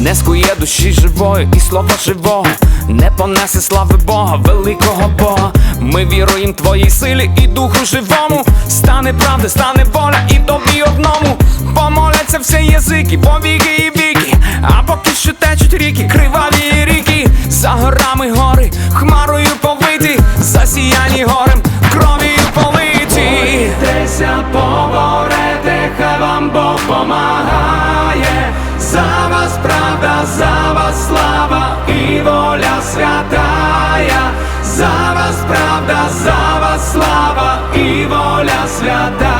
не скує душі живої і слова живого, не понесе слави Бога, великого Бога. Ми віруємо твоїй силі і духу живому. Стане правда, стане воля і тобі одному. Помоляться всі язики, повіки і віки. А поки що течуть ріки, криваві ріки, за горами гори, хмарою повиті, засіяні горем, за вас слава і воля святая. За вас правда, за вас слава і воля святая.